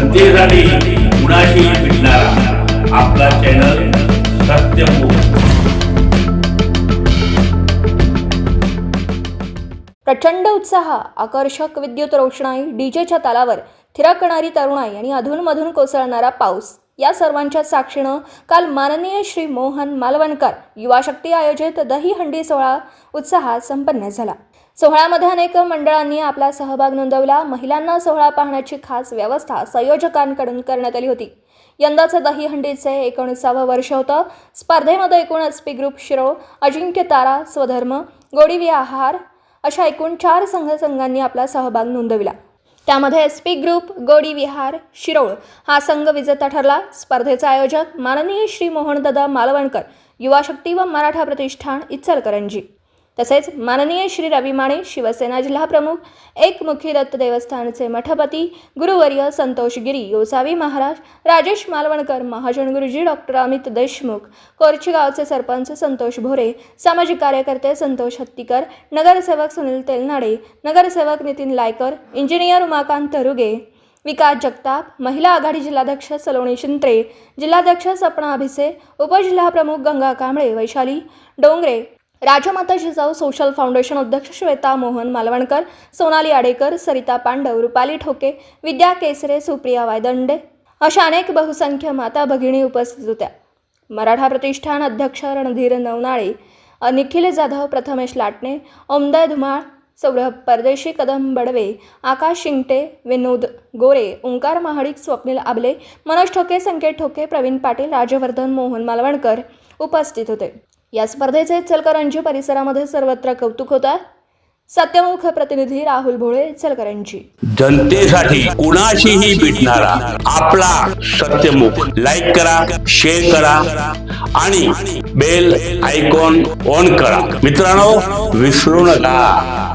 जनतेसाठी कुणाशी भेटणारा. आपला चॅनल प्रचंड उत्साह आकर्षक विद्युत रोषणाई डीजेच्या तालावर थिरकणारी तरुणाई आणि अधूनमधून कोसळणारा पाऊस. या सर्वांच्या साक्षीनं काल माननीय श्री मोहन मालवणकर युवा शक्ती आयोजित दहीहंडी सोहळा उत्साहात संपन्न झाला. सोहळ्यामध्ये अनेक मंडळांनी आपला सहभाग नोंदवला. महिलांना सोहळा पाहण्याची खास व्यवस्था संयोजकांकडून करण्यात आली होती. यंदाचं दहीहंडीचे एकोणीसावं वर्ष होतं. स्पर्धेमध्ये एकूण S P group Shirol Ajinkyatara स्वधर्म गोडी विहार अशा एकूण चार संघ संघांनी आपला सहभाग नोंदविला. त्यामध्ये एस पी ग्रुप गोडी विहार शिरोळ हा संघ विजेता ठरला. स्पर्धेचा आयोजक माननीय श्री मोहनदादा मालवणकर युवा शक्ती व मराठा प्रतिष्ठान इचलकरंजी. तसेच माननीय श्री रवी माने शिवसेना जिल्हा प्रमुख एकमुखी दत्त देवस्थानचे मठपती गुरुवर्य संतोष गिरी गोसावी महाराज राजेश मालवणकर महाजन गुरुजी डॉक्टर अमित देशमुख कोरची गावचे सरपंच संतोष भोरे सामाजिक कार्यकर्ते संतोष हत्तीकर नगरसेवक सुनील तेलनाडे नगरसेवक नितीन लायकर इंजिनियर उमाकांत रुगे विकास जगताप महिला आघाडी जिल्हाध्यक्ष सलोणी शिंत्रे जिल्हाध्यक्ष सपना अभिसे उपजिल्हाप्रमुख गंगा कांबळे वैशाली डोंगरे राजमाता जिजाऊ सोशल फाउंडेशन अध्यक्ष श्वेता मोहन मालवणकर सोनाली आडेकर सरिता पांडव रुपाली ठोके विद्या केसरे सुप्रिया वायदंडे अशा अनेक बहुसंख्य माता भगिनी उपस्थित होत्या. मराठा प्रतिष्ठान अध्यक्ष रणधीर नवनाळे निखिल जाधव प्रथमेश लाटणे ओमदय धुमाळ सौरभ परदेशी कदम बडवे आकाश शिंगटे विनोद गोरे ओंकार महाडिक स्वप्नील आबले मनोज ठोके संकेत ठोके प्रवीण पाटील राजवर्धन मोहन मालवणकर उपस्थित होते. या स्पर्धेचे इचलकरंजी परिसरामध्ये सर्वत्र कौतुक होतं सत्यमुख प्रतिनिधी राहुल भोळे इचलकरंजी. जनतेसाठी कुणाशीही भेटणारा आपला सत्यमुख लाईक करा शेअर करा आणि बेल आयकॉन ऑन करा. मित्रांनो विसरू नका.